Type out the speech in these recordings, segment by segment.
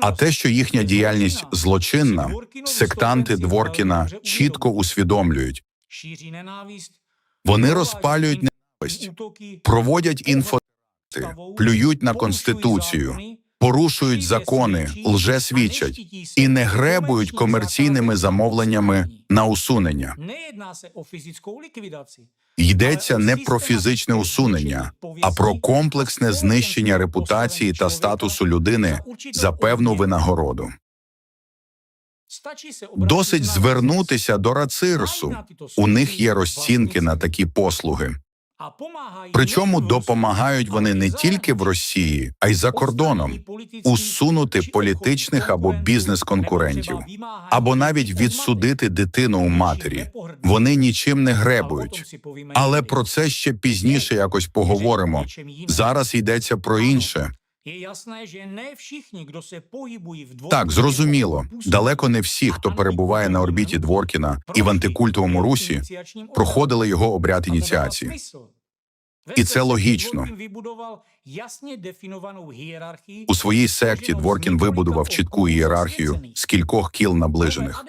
А те, що їхня діяльність злочинна, сектанти Дворкіна чітко усвідомлюють. Вони розпалюють ненависть, проводять інфо, плюють на конституцію, порушують закони, лжесвідчать і не гребують комерційними замовленнями на усунення. Йдеться не про фізичне усунення, а про комплексне знищення репутації та статусу людини за певну винагороду. Досить звернутися до рацирсу. У них є розцінки на такі послуги. Причому допомагають вони не тільки в Росії, а й за кордоном усунути політичних або бізнес-конкурентів, або навіть відсудити дитину у матері. Вони нічим не гребують. Але про це ще пізніше якось поговоримо. Зараз йдеться про інше. Так, зрозуміло, далеко не всі, хто перебуває на орбіті Дворкіна і в антикультовому русі, проходили його обряд ініціації. І це логічно. У своїй секті Дворкін вибудував чітку ієрархію з кількох кіл наближених.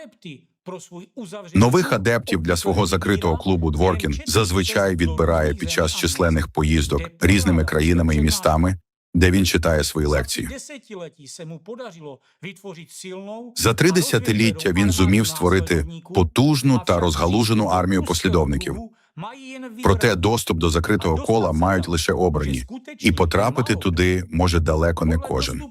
Нових адептів для свого закритого клубу Дворкін зазвичай відбирає під час численних поїздок різними країнами і містами, де він читає свої лекції. За три десятиліття він зумів створити потужну та розгалужену армію послідовників. Проте доступ до закритого кола мають лише обрані, і потрапити туди може далеко не кожен.